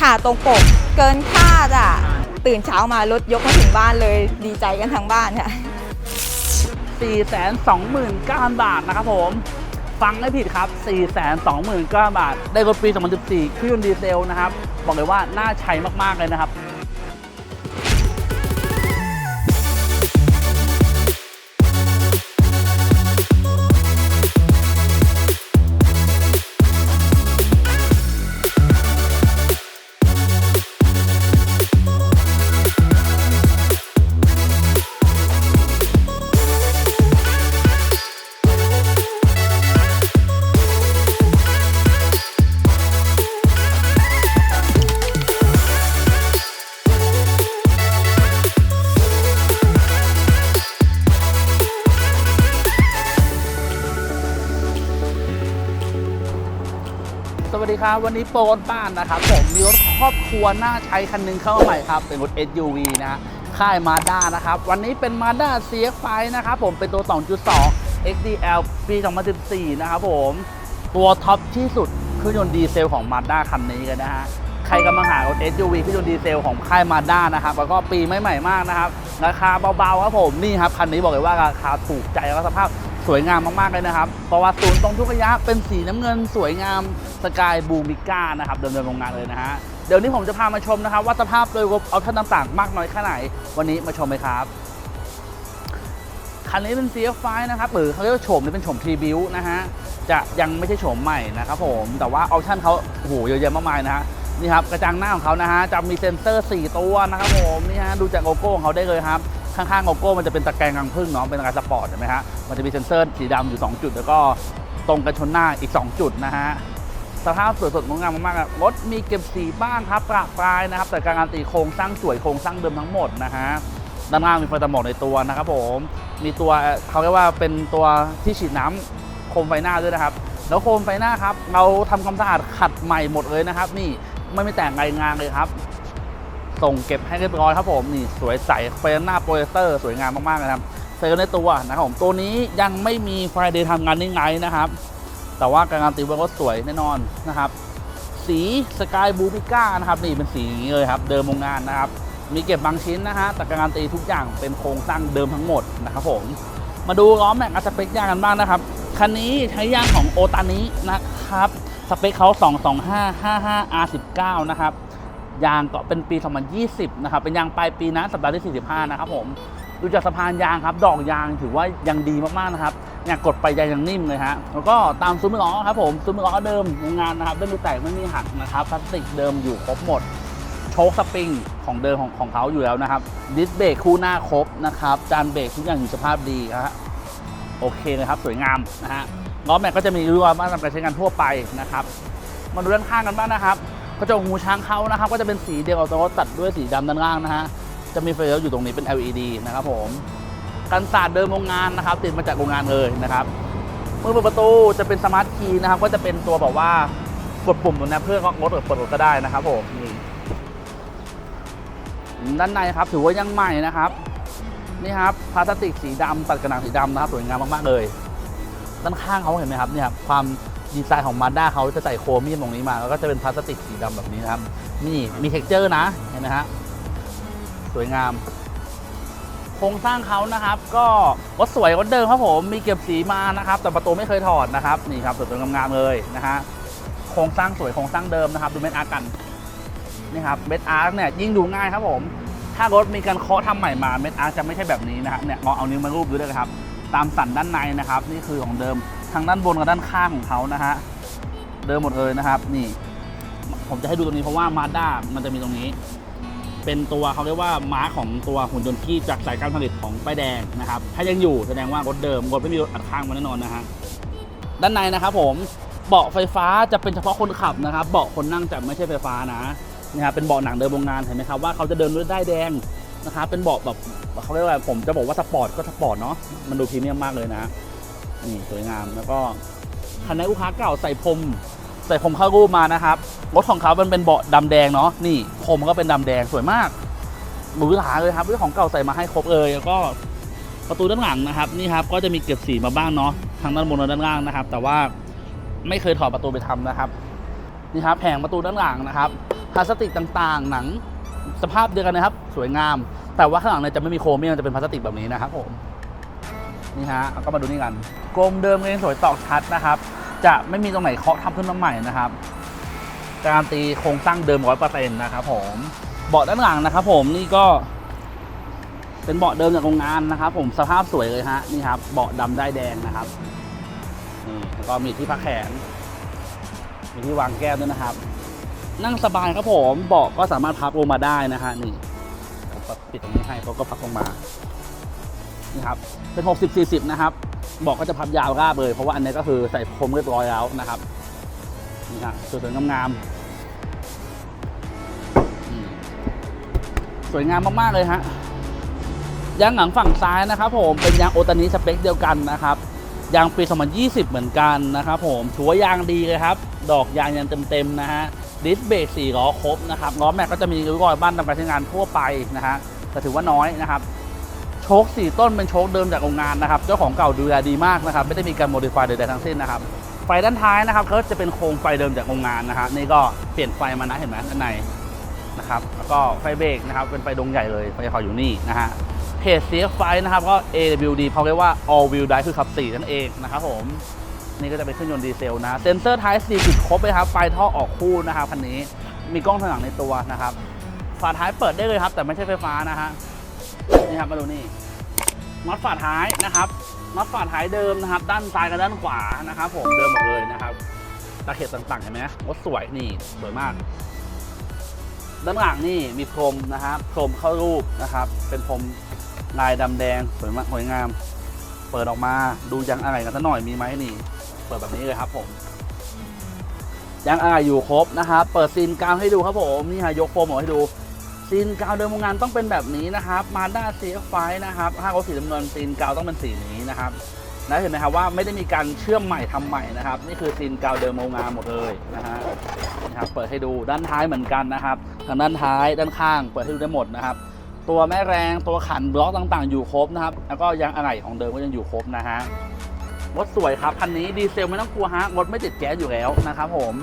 ค่ะตรงปกเกินคาดอะ ตื่นเช้ามารถยกมาถึงบ้านเลยดีใจกันทั้งบ้านค่ะ 429,000 บาทนะครับผม ฟังไม่ผิดครับ 429,000 บาท ได้รถปี 2014เครื่องยนต์ดีเซลนะครับ บอกเลยว่าน่าใช้มาก ๆ เลยนะครับ ครับ วันนี้โปรถบ้านนะครับผมมีรถครอบครัวน่าใช้คันหนึงเข้ามาใหม่ครับ เป็นรถ SUV นะฮะค่ายมาด้านะครับ วันนี้เป็น Mazda CX-5 นะครับผมเป็นตัว 2.2 XDL ปี 2014 นะครับผม ตัวท็อปที่สุดเครื่องยนต์ดีเซลของ Mazda คันนี้กันนะฮะใครกำลังหารถ SUV เครื่องยนต์ดีเซลของค่ายมาด้านะครับ แล้วก็ปีไม่ใหม่มากนะครับราคาเบาๆครับผมนี่ครับคันนี้บอกเลยว่าราคาถูกใจแล้วก็สภาพสวยงามมากๆเลยนะครับ เพราะว่าศูนย์ตรงทุกระยะเป็นสีน้ำเงินสวยงาม สกายบูมิก้านะครับเดิมๆโรงงานเลยนะฮะ เดี๋ยวนี้ผมจะพามาชมนะครับว่าสภาพโดยรวมเอาท่านต่างๆ มากน้อยแค่ไหน วันนี้มาชมเลยครับ คันนี้เป็น CF5 นะครับหรือเขาเรียกว่าโฉมนี่เป็นโฉมพรีบิวนะฮะ จะยังไม่ใช่โฉมใหม่นะครับผมแต่ว่าออปชั่นเขาโอ้โหเยอะแยะมากมายนะฮะนี่ครับกระจังหน้าของเขานะฮะจะมีเซ็นเซอร์ 4 ตัวนะครับผมนี่ฮะดูจากโลโก้ของเขาได้เลยครับข้างๆโลโก้มันจะเป็นตะแกรงรังผึ้งเนาะเป็นการสปอร์ตเห็นไหมฮะมันจะมีเซ็นเซอร์สีดำอยู่ 2 จุด แล้วก็ตรงกันชนหน้าอีก 2 จุดนะฮะ สภาพสวยสดงดงามมากๆอะรถมีเก็บสีบ้างครับประปรายนะครับ แต่การันตีโครงสร้างสวยโครงสร้างเดิมทั้งหมดนะฮะด้านล่างมีไฟตาหมอกในตัวนะครับผมมีตัวเขาเรียกว่าเป็นตัวที่ฉีดน้ำโคมไฟหน้าด้วยนะครับ แล้วโคมไฟหน้าครับ เราทำความสะอาดขัดใหม่หมดเลยนะครับ นี่ไม่มีแต่งรายงานเลยครับ ส่งเก็บให้เรียบร้อยครับผมนี่สวยใสไฟหน้าโปรเจคเตอร์สวยงามมากๆเลยครับเซลล์ในตัวนะครับผมตัวนี้ยังไม่มีไฟเดย์ทำงานนิ่งไงนะครับ แต่ว่าการันตีว่ารถสวยแน่นอนนะครับ สีสกายบูพิก้านะครับนี่เป็นสีอย่างนี้เลยครับเดิมโรงงานนะครับ มีเก็บบางชิ้นนะฮะแต่การันตีทุกอย่างเป็นโครงสร้างเดิมทั้งหมดนะครับผมมาดูล้อแม็กกัสเปคยางกันบ้างนะครับคันนี้ใช้ยางของโอตานินะครับสเปคเขา225 55 R19 นะครับยางก็เป็นปี 2020 นะครับ เป็นยางปลายปีนะสัปดาห์ที่ 45 นะครับผม ดูจากสะพานยางครับ ดอกยางถือว่ายังดีมาก ๆ นะครับ เนี่ยกดไปยังนิ่มเลยฮะแล้วก็ตามซุ้มล้อครับผมซุ้มล้อเดิมโรงงานนะครับไม่มีแตกไม่มีหักนะครับพลาสติกเดิมอยู่ครบหมดโชคสปริงของเดิมของของเขาอยู่แล้วนะครับดิสเบรกคู่หน้าครบนะครับจานเบรกทุกอย่างอยู่สภาพดีนะฮะโอเคเลยครับสวยงามนะฮะล้อแม็กก็จะมีรั้วมาตามการใช้งานทั่วไปนะครับมาดูด้านข้างกันบ้างนะครับกระจกหูช้างเขานะครับ ก็จะเป็นสีเดียวกับตัวรถตัดด้วยสีดำด้านล่างนะฮะจะมีไฟเลี้ยวอยู่ตรงนี้เป็น LED นะครับผม กันศาสตร์เดิมโรงงานนะครับ ติดมาจากโรงงานเลยนะครับ เมื่อเปิดประตูจะเป็นสมาร์ทคีย์นะครับ ก็จะเป็นตัวแบบว่ากดปุ่มตรงนี้เพื่อก็งดหรือเปิดรถก็ได้นะครับผมนี่ด้านในครับถือว่ายังใหม่นะครับนี่ครับพลาสติกสีดำตัดกระหนังสีดำนะครับสวยงามมากๆเลยด้านข้างเขาเห็นไหมครับเนี่ยความดีไซน์ของมาด้าเขาจะใส่โครเมียมตรงนี้มา แล้วก็จะเป็นพลาสติกสีดำแบบนี้นะครับนี่มีเท็กเจอร์นะเห็นไหมฮะสวยงาม โครงสร้างเขานะครับ ก็รถสวยรถเดิมครับผมมีเก็บสีมานะครับ แต่ประตูไม่เคยถอดนะครับนี่ครับสวยๆงามๆเลยนะฮะโครงสร้างสวยโครงสร้างเดิมนะครับ ดูเม็ดอาร์กันนี่ครับเม็ดอาร์กเนี่ยยิ่งดูง่ายครับผม ถ้ารถมีการเคาะทำใหม่มาเม็ดอาร์กจะไม่ใช่แบบนี้นะฮะเนี่ยลองเอานิ้วมารูปดูด้วยครับ ตามสันด้านในนะครับ นี่คือของเดิมทางด้านบนกับด้านข้างของเขานะฮะเดิมหมดเลยนะครับ นี่ ผมจะให้ดูตรงนี้เพราะว่ามาด้ามันจะมีตรงนี้ เป็นตัวเขาเรียกว่าม้าของตัวหุ่นยนต์ที่จากสายการผลิตของป้ายแดงนะครับ ถ้ายังอยู่แสดงว่ารถเดิมรถไม่มีอัดข้างมาแน่นอนนะฮะด้านในนะครับผมเบาะไฟฟ้าจะเป็นเฉพาะคนขับนะครับ เบาะคนนั่งจะไม่ใช่ไฟฟ้านะนี่ครับเป็นเบาะหนังเดิมโรงงานเห็นไหมครับว่าเขาจะเดินด้วยได้ายแดงนะครับเป็นเบาะแบบเขาเรียกว่าผมจะบอกว่าสปอร์ตก็สปอร์ตเนาะมันดูพรีเมียมมากเลยนะนี่สวยงามแล้วก็คันนี้ลูกค้าเก่าใส่พรม ใส่พรมเข้ารูปมานะครับ รถของเขามันเป็นเบาะดำแดงเนาะนี่พรมก็เป็นดำแดงสวยมากหรูหราเลยครับเรื่องของเก่าใส่มาให้ครบเลยแล้วก็ประตูด้านหลังนะครับนี่ครับก็จะมีเก็บสีมาบ้างเนาะทางด้านบนและด้านล่างนะครับ แต่ว่าไม่เคยถอดประตูไปทำนะครับนี่ครับแผงประตูด้านหลังนะครับพลาสติกต่างๆ หนังสภาพเดียวกันนะครับ สวยงาม แต่ว่าข้างหลังเนี่ยจะไม่มีโครเมียมจะเป็นพลาสติกแบบนี้นะครับผมนี่ฮะเอาก็มาดูนี่กันกรมเดิมเองสวยตอกชัดนะครับ จะไม่มีตรงไหนเคาะทำขึ้นมาใหม่นะครับการตีโครงสร้างเดิมร้อยเปอร์เซ็นต์นะครับผมเบาะด้านหลังนะครับ ผมนี่ก็ เป็นเบาะเดิมจากโรงงานนะครับ ผมสภาพสวยเลยฮะนี่ครับเบาะดำได้แดงนะครับนี่แล้วก็มีที่พักแขน มีที่วางแก้วด้วยนะครับ นั่งสบายครับผมเบาะก็สามารถพับลงมาได้นะฮะนี่ปิดตรงนี้ให้เขาก็พับลงมานี่ครับเป็น 60 40 นะครับ บาะก็จะพับยาวราบเลย เพราะว่าอันนี้ก็คือใส่พรมเรียบร้อยแล้วนะครับนี่ฮะสวยๆงามๆอืมสวยงามมากๆเลยฮะยางหลังฝั่งซ้ายนะครับผมเป็นยางโอตานิสเปคเดียวกันนะครับยางปี2020 เหมือนกันนะครับผมถือว่ายางดีเลยครับ ดอกยางยังเต็มๆนะฮะดิสเบรก4ล้อครบนะครับล้อแม็กก็จะมีริ้วรอยบ้านตามการใช้งานทั่วไปนะฮะแต่ถือว่าน้อยนะครับ ชค 4 ต้นเป็นโชคเดิมจากโรงงานนะครับเจ้าของเก่าดูแลดีมากนะครับไม่ได้มีการโมดิฟายใดๆทั้งสิ้นนะครับไฟด้านท้ายนะครับเขาจะเป็นโครงไฟเดิมจากโรงงานนะฮะนี่ก็เปลี่ยนไฟมานะเห็นไหมด้านในนะครับแล้วก็ไฟเบรกนะครับเป็นไฟดวงใหญ่เลยไฟขาวอยู่นี่นะฮะเพจ CF ไฟนะครับก็ AWD เขาเรียกว่า All Wheel Drive คือขับ4นั่นเองนะครับผมนี่ก็จะเป็นเครื่องยนต์ดีเซลนะเซนเซอร์ท้าย4จุดครบเลยครับไฟท่อออกคู่นะครับคันนี้มีกล้องถางหลังในตัวนะครับฝาท้ายเปิดได้เลยครับ แต่ไม่ใช่ไฟฟ้านะฮะ นี่ครับมาดูนี่น็อตฝาท้ายนะครับน็อตฝาท้ายเดิมนะครับ ด้านซ้ายกับด้านขวานะครับ ผมเดิมหมดเลยนะครับตะเข็บต่างๆเห็นไหมรถสวยนี่สวยมาก ด้านหลังนี่มีพรมนะครับพรมเข้ารูปนะครับ เป็นพรมลายดำแดงสวยมากสวยงาม เปิดออกมาดูยางอะไรกันสักหน่อยมีไหมนี่ เปิดแบบนี้เลยครับผมยางอะไรอยู่ครบนะครับ เปิดซีนกลาวให้ดูครับผมนี่ฮะยกโฟมออกให้ดู ซีนกาวเดิมโรงงานต้องเป็นแบบนี้นะครับมาด้าซียไฟนะครับถ้าเขาสีน้ำเงินซีนกาวต้องเป็นสีนี้นะครับนะเห็นไหมครับว่าไม่ได้มีการเชื่อมใหม่ทำใหม่นะครับ นี่คือซีนกาวเดิมโรงงานหมดเลยนะฮะนี่ครับเปิดให้ดูด้านท้ายเหมือนกันนะครับทางด้านท้ายด้านข้าง เปิดให้ดูได้หมดนะครับ ตัวแม่แรงตัวขันบล็อกต่างๆ อยู่ครบนะครับ แล้วก็ยางอะไหล่ของเดิมก็ยังอยู่ครบนะฮะรถสวยครับคันนี้ดีเซลไม่ต้องกลัวฮะรถไม่ติดแก๊สอยู่แล้วนะครับผม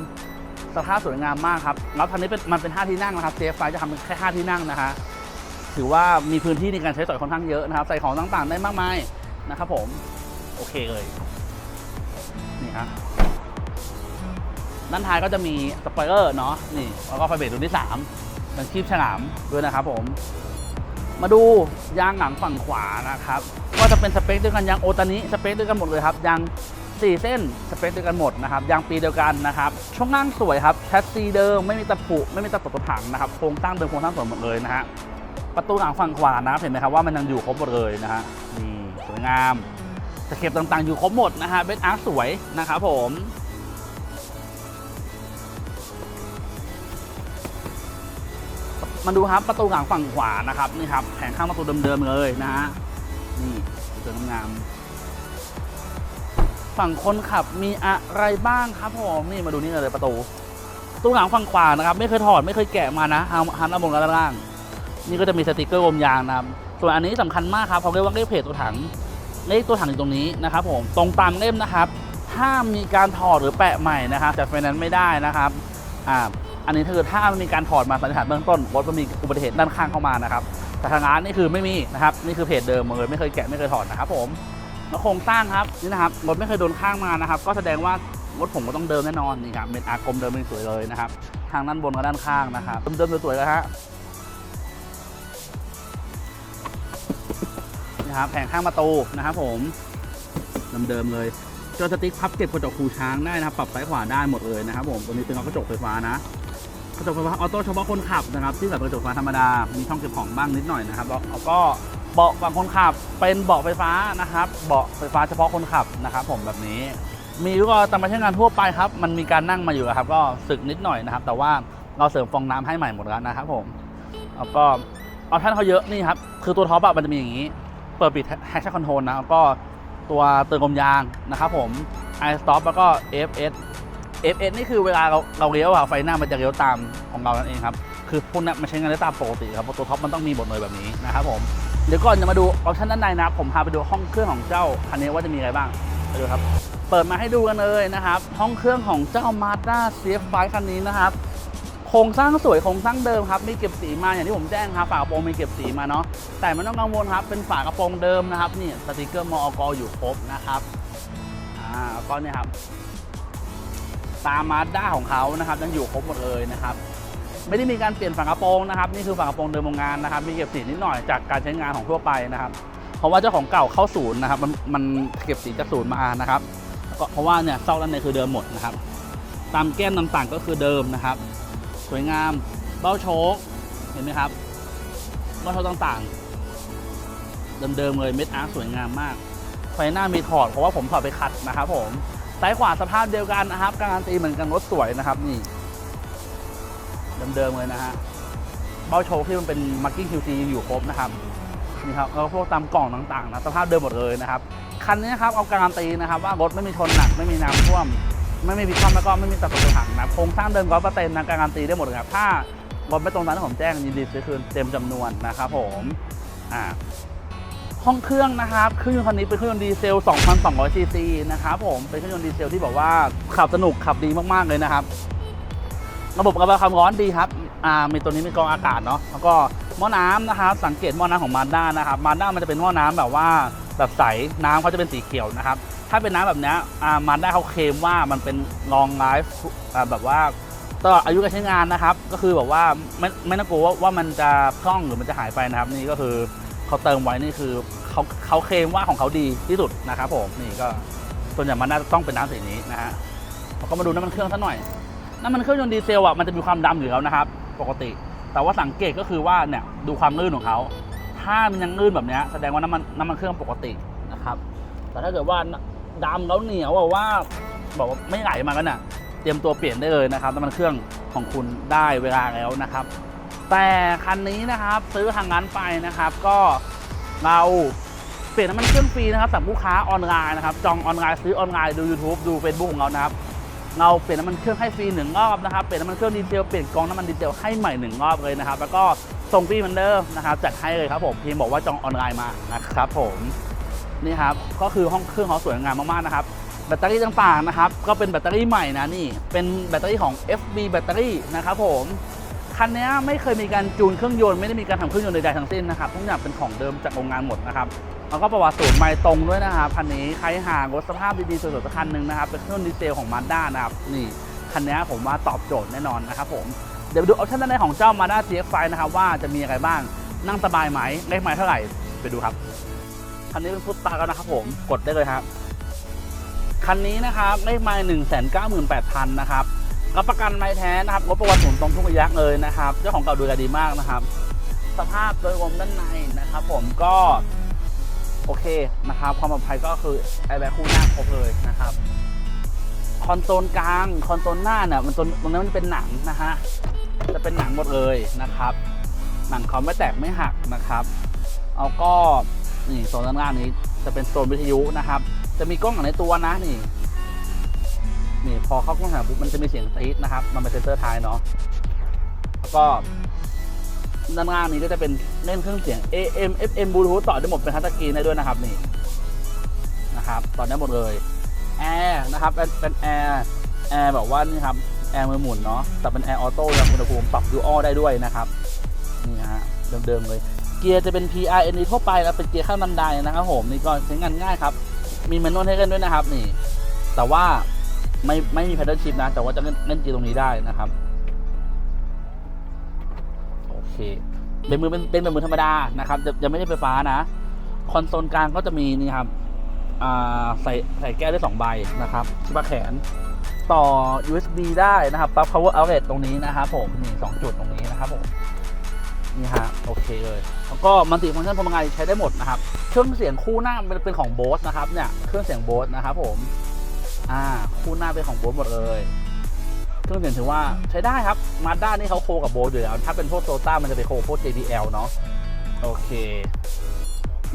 สภาพสวยงามมากครับแล้วคันนี้เป็นมันเป็น5ที่นั่งนะครับเซฟไฟจะทำเป็นแค่5ที่นั่งนะฮะถือว่ามีพื้นที่ในการใช้สอยค่อนข้างเยอะนะครับ ใส่ของต่างๆได้มากมายนะครับผมโอเคเลยนี่ฮะด้านท้ายก็จะมีสปอยเลอร์เนาะนี่แล้วก็ไฟเบรกตัวที่สามเป็นคีบฉลามด้วยนะครับผม มาดูยางหลังฝั่งขวานะครับ ก็จะเป็นสเปคเดียกันยางโอตานิสเปคเดียกันหมดเลยครับยาง 4 เส้นสเปคเดียวกันหมดนะครับยางปีเดียวกันนะครับช่วงล่างสวยครับแชสซีเดิมไม่มีตะผุไม่มีตะตกตะถังนะครับโครงสร้างเดิมโครงสร้างสวยหมดเลยนะฮะประตูหลังฝั่งขวานะครับเห็นไหมครับว่ามันยังอยู่ครบหมดเลยนะฮะนี่สวยงามตะเข็บต่างๆ อยู่ครบหมดนะฮะเบสอาร์สวยนะครับผมมาดูครับประตูหลังฝั่งขวานะครับนี่ครับแผงข้างประตูเดิมๆเลยนะฮะนี่สวยงาม ฝั่งคนขับมีอะไรบ้างครับผมนี่มาดูนี่เลยประตูตู้หลังฝั่งขวานะครับ ไม่เคยถอดไม่เคยแกะมานะฮันฮันอับบนด้านล่าง นี่ก็จะมีสติกเกอร์ลมยางนะครับส่วนอันนี้สำคัญมากครับเขาเรียกว่าเลขเพจตัวถังเลขตัวถังอยู่ตรงนี้นะครับผมตรงตามเล่มนะครับห้ามมีการถอดหรือแปะใหม่นะครับจากไฟแนนซ์ไม่ได้นะครับอ่าอันนี้คือถ้ามันมีการถอดมาสันนิษฐานเบื้องต้นรถมันมีอุบัติเหตุด้านข้างเข้ามานะครับแต่ทางร้านนี่คือไม่มีนะครับนี่คือเพจเดิมเลยไม่เคยแกะไม่เคยถอดนะครับผม โครงสร้างครับนี่นะครับรถไม่เคยโดนข้างมานะครับ ก็แสดงว่ารถผมก็ต้องเดิมแน่นอนนี่ครับเป็นอากรมเดิมเป็นสวยเลยนะครับ ทางด้านบนกับด้านข้างนะครับเดิมๆสวยๆเลยฮะนี่ครับแผงข้างประตูนะครับผมเดิมๆเลยจอสติ๊กพับเก็บกระจกคูช้างได้นะครับ ปรับซ้ายขวาได้หมดเลยนะครับผมตัวนี้เป็นกระจกไฟฟ้านะกระจกไฟฟ้าออโต้เฉพาะคนขับนะครับที่แบบกระจกไฟฟ้าธรรมดา มีช่องเก็บของบ้างนิดหน่อยนะครับแล้วแล้วก็ เบาะฝั่งคนขับเป็นเบาะไฟฟ้านะครับ เบาะไฟฟ้าเฉพาะคนขับนะครับ ผมแบบนี้ มีก็ตามมาใช้งานทั่วไปครับ มันมีการนั่งมาอยู่ครับ ก็สึกนิดหน่อยนะครับ แต่ว่าเราเสริมฟองน้ำให้ใหม่หมดแล้วนะครับ ผมแล้วก็ออปชั่นเขาเยอะนี่ครับคือตัวท็อปอะมันจะมีอย่างนี้ เปิดปิดแฮชชั่นคอนโทรลนะแล้วก็ตัวเตือนลมยางนะครับผม i stop แล้วก็ fs FS นี่คือเวลาเราเราเลี้ยวอะไฟหน้ามันจะเลี้ยวตามของเรานั่นเองครับคือพวกนั้นมันใช้งานได้ตามปกติครับเพราะตัวท็อปมันต้องมีบทเลยแบบนี้นะครับผม เดี๋ยวก่อนจะมาดูออปชันด้านในนะผมพาไปดูห้องเครื่องของเจ้าคันนี้ว่าจะมีอะไรบ้างไปดูครับ เปิดมาให้ดูกันเลยนะครับ ห้องเครื่องของเจ้า Mazda CX-5 คันนี้นะครับโครงสร้างสวยโครงสร้างเดิมครับมีเก็บสีมาอย่างที่ผมแจ้งครับฝากระโปรงมีเก็บสีมาเนาะแต่ไม่ต้องกังวลครับเป็นฝากระโปรงเดิมนะครับนี่สติกเกอร์มอกอยู่ครบนะครับอ่าก็เนี่ยครับตามมาด้าของเขานะครับยังอยู่ครบหมดเลยนะครับ ไม่ได้มีการเปลี่ยนฝากระโปรงนะครับนี่คือฝากระโปรงเดิมโรงงานนะครับมีเก็บสีนิดหน่อยจากการใช้งานของทั่วไปนะครับ เพราะว่าเจ้าของเก่าเข้าศูนย์นะครับมันมันเก็บสีจากศูนย์มานะครับก็เพราะว่าเนี่ยซอกด้านในคือเดิมหมดนะครับ ตามแก้มต่างๆก็คือเดิมนะครับ สวยงามเบ้าโชคเห็นไหมครับเบ้าโชคต่างๆ เดิมๆเลยเม็ดอาร์สวยงามมากไฟหน้ามีถอดเพราะว่าผมถอดไปขัดนะครับ ผมซ้ายขวาสภาพเดียวกันนะครับการันตีเหมือนกันรถสวยนะครับนี่ เดิมๆเลยนะฮะเบ้าโชคที่มันเป็นมาร์กิ้งคิวซีอยู่ครบนะครับนี่ครับแล้วก็พวกตามกล่องต่างๆนะสภาพเดิมหมดเลยนะครับคันนี้นะครับเอาการันตีนะครับ ว่ารถไม่มีชนหนักไม่มีน้ำท่วม ไม่มีพิษความแล้วก็ไม่มีตะกุกตะถังนะโครงสร้างเดิมร้อยเปอร์เซ็นต์นะการันตีได้หมดเลยครับถ้ารถไม่ตรงตามที่ผมแจ้งยินดีซื้อคืนเต็มจำนวนนะครับผมอ่าห้องเครื่องนะครับเครื่องยนต์คันนี้เป็นเครื่องยนต์ดีเซล 2,200ซีซีนะครับผมเป็นเครื่องยนต์ดีเซลที่บอกว่าขับสนุกขับดีมากๆเลยนะครับ ระบบกระบายความร้อนดีครับอ่ามีตัวนี้มีกรองอากาศเนาะแล้วก็หม้อน้ำนะครับสังเกตหม้อน้ำของมาด้านะครับมาด้ามันจะเป็นหม้อน้ำแบบว่าแบบใสน้ำเขาจะเป็นสีเขียวนะครับถ้าเป็นน้ำแบบนี้อ่ามาด้าเขาเคลมว่ามันเป็น long life อ่าแบบว่าตลอดอายุการใช้งานนะครับ ก็คือแบบว่าไม่ไม่ต้องกลัวว่าว่ามันจะพร่องหรือมันจะหายไปนะครับ นี่ก็คือเขาเติมไว้นี่คือเขาเขาเคลมว่าของเขาดีที่สุดนะครับผมนี่ก็ส่วนใหญ่มันน่าจะต้องเป็นน้ำสีนี้นะฮะเราก็มาดูน้ำมันเครื่องสักหน่อย น้ำมันเครื่องยนต์ดีเซลอะมันจะมีความดำอยู่แล้วนะครับ ปกติ แต่ว่าสังเกตก็คือว่าเนี่ยดูความลื่นของเขาถ้ามันยังลื่นแบบนี้แสดงว่าน้ำมันน้ำมันเครื่องปกตินะครับ แต่ถ้าเกิดว่าดำแล้วเหนียวว่าบอกว่าไม่ไหลมากันน่ะ เตรียมตัวเปลี่ยนได้เลยนะครับน้ำมันเครื่องของคุณได้เวลาแล้วนะครับ แต่คันนี้นะครับซื้อทางนั้นไปนะครับ ก็เราเปลี่ยนน้ำมันเครื่องฟรีนะครับสำหรับลูกค้าออนไลน์นะครับจองออนไลน์ซื้อออนไลน์ดู YouTube ดู Facebook ของเรานะครับ เราเปลี่ยนน้ำมันเครื่องให้ฟรีหนึ่งรอบนะครับ เปลี่ยนน้ำมันเครื่องดีเซลเปลี่ยนกองน้ำมันดีเซลให้ใหม่หนึ่งรอบเลยนะครับ แล้วก็ส่งฟรีเหมือนเดิมนะครับจัดให้เลยครับผมเพียงบอกว่าจองออนไลน์มานะครับผมนี่ครับก็คือห้องเครื่องเขาสวยงามมากๆนะครับแบตเตอรี่ต่างๆนะครับก็เป็นแบตเตอรี่ใหม่นะนี่เป็นแบตเตอรี่ของ FB แบตเตอรี่นะครับผมคันนี้ไม่เคยมีการจูนเครื่องยนต์ไม่ได้มีการทำเครื่องยนต์ใดๆทั้งสิ้นนะครับทุกอย่างเป็นของเดิมจากโรงงานหมดนะครับ แล้วก็ประวัติศูนย์ไม่ตรงด้วยนะครับคันนี้ใครหารถสภาพดีๆสวยๆสักคันหนึ่งนะครับเป็นเครื่องดีเซลของมาด้านะครับนี่คันนี้ผมว่าตอบโจทย์แน่นอนนะครับผมเดี๋ยวดูออปชั่นด้านในของเจ้ามาด้า CX-5 นะครับว่าจะมีอะไรบ้างนั่งสบายไหมเลขไม้เท่าไหร่ไปดูครับคันนี้เป็นฟุตตาแล้วนะครับผมกดได้เลยครับคันนี้นะครับเลขไม้หนึ่งแสนเก้าหมื่นแปดพันนะครับรับประกันไม้แท้นะครับรถประวัติศูนย์ตรงทุกระยะเลยนะครับ เจ้าของเก่าดูแลดีมากนะครับ สภาพโดยรวมด้านในนะครับ ผมก็ โอเคนะครับ ความปลอดภัยก็คือไอแบ็คคู่หน้าครบเลยนะครับ คอนโซลกลาง คอนโซลหน้าเนี่ยมันตรงตรงนั้นมันเป็นหนังนะฮะ จะเป็นหนังหมดเลยนะครับ หนังเขาไม่แตกไม่หักนะครับ เอาก็นี่โซนด้านล่างนี้จะเป็นโซนวิทยุนะครับ จะมีกล้องอยู่ในตัวนะนี่นี่พอเข้ากล้องหาปุ๊บมันจะมีเสียงตีดนะครับ มันเป็นเซนเซอร์ท้ายเนาะแล้วก็ ด้านล่างนี้ก็จะเป็นเล่นเครื่องเสียง AM FM Bluetooth ต่อได้หมดเป็นทัชสกรีนได้ด้วยนะครับนี่นะครับต่อได้หมดเลยแอร์นะครับเป็นแอร์แอร์แบบว่านี่ครับแอร์มือหมุนเนาะแต่เป็นแอร์ออโต้ยังอุณหภูมิปรับดูออได้ด้วยนะครับนี่ฮะเดิมๆเลยเกียร์จะเป็น PRN ทั่วไปแล้วเป็นเกียร์ขั้นบันไดนะครับผมนี่ก็ใช้งานง่ายครับ มีแมนนวลให้เล่นด้วยนะครับนี่ แต่ว่าไม่ไม่มี pedal shift นะ แต่ว่าจะเล่นเล่นเกียร์ตรงนี้ได้นะครับ เคเป็นมือเป็นเป็นแบบมือธรรมดานะครับจะจะไม่ใช่ไฟฟ้านะ คอนโซลกลางก็จะมีนี่ครับใส่ใส่แก้วได้สองใบนะครับที่ปาแขน ต่อ USB ได้นะครับปลั๊ก power outlet ตรงนี้นะครับผมนี่สองจุดตรงนี้นะครับผมนี่ฮะโอเคเลยแล้วก็มันติฟังก์ชันพวงมาลัยใช้ได้หมดนะครับ เครื่องเสียงคู่หน้าเป็นเป็นของโบสนะครับเนี่ยเครื่องเสียงโบสนะครับผมอ่าคู่หน้าเป็นของโบสหมดเลย เครื่องเสียงถือว่าใช้ได้ครับมาด้านี่เขาโคกับโบสอยู่แล้ว ถ้าเป็นพวกโตต้ามันจะไปโคพวก JBL เนาะโอเค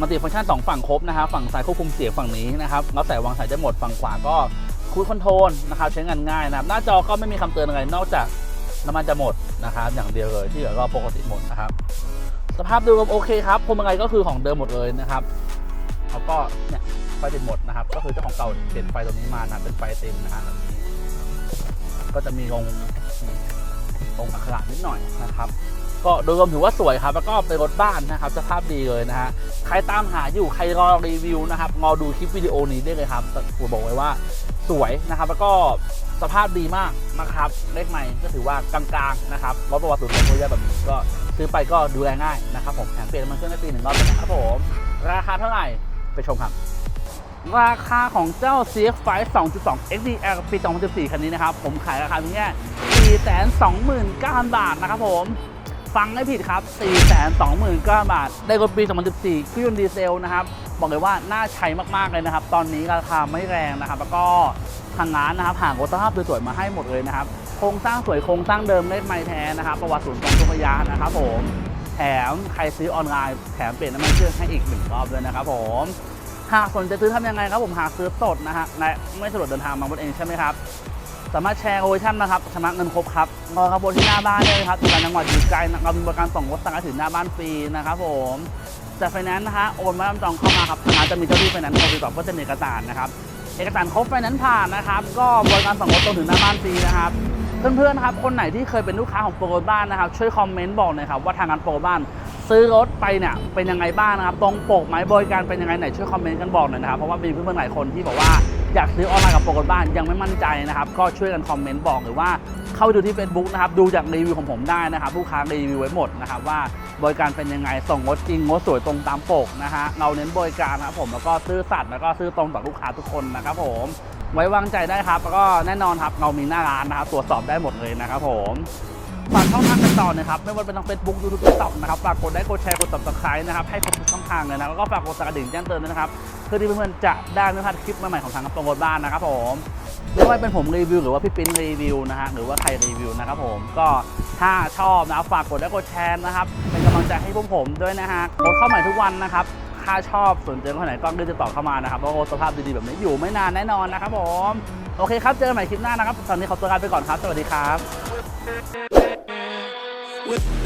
มันติฟังก์ชันสองฝั่งครบนะครับฝั่งซ้ายควบคุมเสียงฝั่งนี้นะครับแล้วใส่วางสายได้หมดฝั่งขวาก็คูดคอนโทรลนะครับใช้งานง่ายนะครับ หน้าจอก็ไม่มีคำเตือนอะไรนอกจากน้ำมันจะหมดนะครับ อย่างเดียวเลยที่เหลือก็ปกติหมดนะครับ สภาพดยรวมโอเคครับพวงมาลัยก็คือของเดิมหมดเลยนะครับแล้วก็เนี่ยไฟติดหมดนะครับ ก็คือเจ้าของเก่าเปลี่ยนไฟตรงนี้มานะเป็นไฟเต็มนะฮะแบ ก็จะมีลงโอตรงอักขระนิดหน่อยนะครับ ก็โดยรวมถือว่าสวยครับ แล้วก็เป็นรถบ้านนะครับสภาพดีเลยนะฮะใครตามหาอยู่ใครรอรีวิวนะครับรอดูคลิปวิดีโอนี้ได้เลยครับผมบอกไว้ว่าสวยนะครับ แล้วก็สภาพดีมากนะครับเลขใหม่ก็ถือว่ากลางๆนะครับรถประวัติศูนย์ของโคยแบบนี้ก็ซื้อไปก็ดูแลง่ายนะครับผมแถมเปลี่ยนมันเครื่องในปีหนึ่งรอบเลยนะครับผม ราคาเท่าไหร่ไปชมครับ ราคาของเจ้า CX5 2.2 XDR ปี 2014 คันนี้นะครับ ผมขายราคาเพียงแค่429,000 บาทนะครับผม ฟังไม่ผิดครับ 429,000 บาท ได้รถปี 2014 เครื่องยนต์ดีเซลนะครับ บอกเลยว่าน่าใช้มาก ๆ เลยนะครับ ตอนนี้ราคาไม่แรงนะครับ แล้วก็ทางร้านนะครับห่างรถสภาพสวยๆมาให้หมดเลยนะครับ โครงสร้างสวยโครงสร้างเดิมเลขไม้แท้นะครับ ประวัติศูนย์กองทุกยานนะครับผม แถมใครซื้อออนไลน์แถมเปลี่ยนน้ำมันเครื่องให้อีกหนึ่งรอบด้วยนะครับผม หากสนใจซื้อทำยังไงครับผมหากซื้อสดนะฮะและไม่สะดวกเดินทางมาบนเองใช่ไหมครับสามารถแชร์โอเวอร์ชั่นนะครับชำระเงินครบครับรอครับบนที่หน้าบ้านเลยครับอยู่ต่างจังหวัดอยู่ไกลเรามีบริการส่งรถสั่งถึงหน้าบ้านฟรีนะครับผมจากไฟแนนซ์นะฮะโอนมาจำจองเข้ามาครับทางจะมีเจ้าที่ไฟแนนซ์คอยติดต่อเพื่อเซ็นเอกสารนะครับเอกสารครบไฟแนนซ์ผ่านนะครับก็บริการส่งรถตรงถึงหน้าบ้านฟรีนะครับเพื่อนๆนะครับคนไหนที่เคยเป็นลูกค้าของโปรโบ้านนะครับช่วยคอมเมนต์บอกหน่อยครับว่าทางงานโปรบ้าน ซื้อรถไปเนี่ยเป็นยังไงบ้างนะครับ ตรงปกไหมบริการเป็นยังไงไหนช่วยคอมเมนต์กันบอกหน่อยนะครับ เพราะว่ามีเพื่อนๆหลายคนที่บอกว่าอยากซื้อออนไลน์กับโปรโบ้านยังไม่มั่นใจนะครับ ก็ช่วยกันคอมเมนต์บอกหรือว่าเข้าไปดูที่ Facebook นะครับ ดูจากรีวิวของผมได้นะครับลูกค้ารีวิวไว้หมดนะครับว่าบริการเป็นยังไงส่งรถจริงรถสวยตรงตามปกนะฮะเราเน้นบริการนะครับผมแล้วก็ซื่อสัตย์แล้วก็ซื่อตรงต่อลูกค้าทุกคนนะครับผมไว้วางใจได้ครับแล้วก็แน่นอนครับเรามีหน้าร้านนะครับตรวจสอบได้หมดเลยนะครับผม ฝากช่องทางกันต่อนะครับ ไม่ว่าจะเป็นทางเฟซบุ๊กยูทูบติ๊กต็อกนะครับ ฝากกดไลค์กดแชร์กด subscribe นะครับ ให้ครบทุกช่องทางเลยนะ แล้วก็ฝากกดสั่นกระดิ่งแจ้งเตือนด้วยนะครับ เพื่อที่เพื่อนๆจะได้ไม่พลาดคลิปใหม่ๆของทางกระโปรงรถบ้านนะครับผมไม่ว่าเป็นผมรีวิวหรือว่าพี่ปิ้นรีวิวนะฮะหรือว่าใครรีวิวนะครับผมก็ถ้าชอบนะครับฝากกดไลค์กดแชร์นะครับเป็นกำลังใจให้พวกผมด้วยนะฮะรถเข้าใหม่ทุกวันนะครับถ้าชอบสนใจคนไหนก็รีบติดต่อเข้ามานะครับเพราะว่าสภาพดีๆแบบนี้อยู่ไม่นานแน่นอนนะครับผมโอเคครับเจอกันใหม่คลิปหน้านะครับตอนนี้ขอตัวลาไปก่อนครับ สวัสดีครับ with